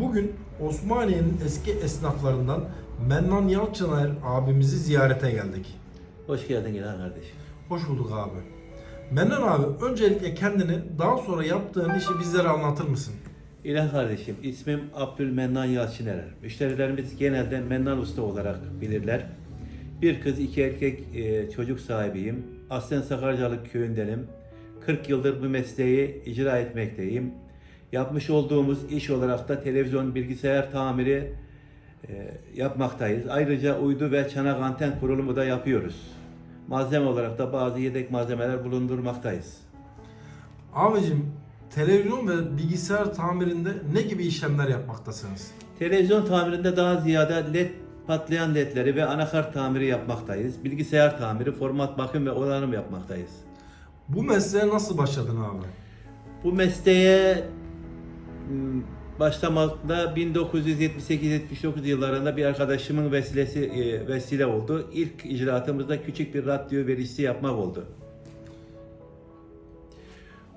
Bugün Osmaniye'nin eski esnaflarından Mennan Yalçıner abimizi ziyarete geldik. Hoş geldin İlhan kardeşim. Hoş bulduk abi. Mennan abi öncelikle kendini daha sonra yaptığın işi bizlere anlatır mısın? İlhan kardeşim, ismim Abdülmennan Yalçınerer. Müşterilerimiz genelde Mennan Usta olarak bilirler. Bir kız, iki erkek e, çocuk sahibiyim. Aslen Sakarcalık köyündenim. 40 yıldır bu mesleği icra etmekteyim. Yapmış olduğumuz iş olarak da televizyon bilgisayar tamiri e, yapmaktayız. Ayrıca uydu ve çanak anten kurulumu da yapıyoruz. Malzeme olarak da bazı yedek malzemeler bulundurmaktayız. Abicim televizyon ve bilgisayar tamirinde ne gibi işlemler yapmaktasınız? Televizyon tamirinde daha ziyade led patlayan ledleri ve anakart tamiri yapmaktayız. Bilgisayar tamiri, format bakım ve onarım yapmaktayız. Bu mesleğe nasıl başladın abi? Bu mesleğe başlamakta 1978-79 yıllarında bir arkadaşımın vesilesi e, vesile oldu. İlk icraatımızda küçük bir radyo verisi yapmak oldu.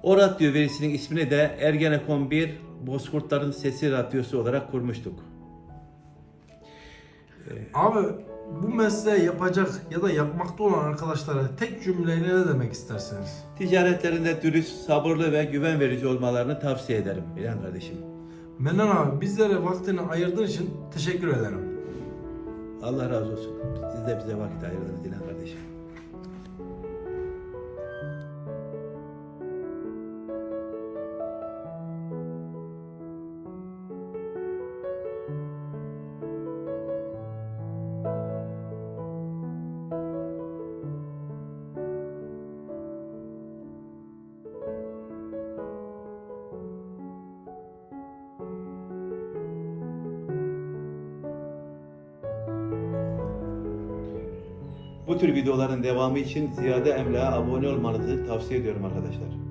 O radyo verisinin ismini de Ergenekon 1 Bozkurtların Sesi Radyosu olarak kurmuştuk. Abi bu mesleği yapacak ya da yapmakta olan arkadaşlara tek cümleyle ne demek istersiniz? Ticaretlerinde dürüst, sabırlı ve güven verici olmalarını tavsiye ederim Bilal kardeşim. Mennan abi bizlere vaktini ayırdığın için teşekkür ederim. Allah razı olsun. Siz de bize vakit ayırdınız Dilan kardeşim. Bu tür videoların devamı için Ziyade Emlak'a abone olmanızı tavsiye ediyorum arkadaşlar.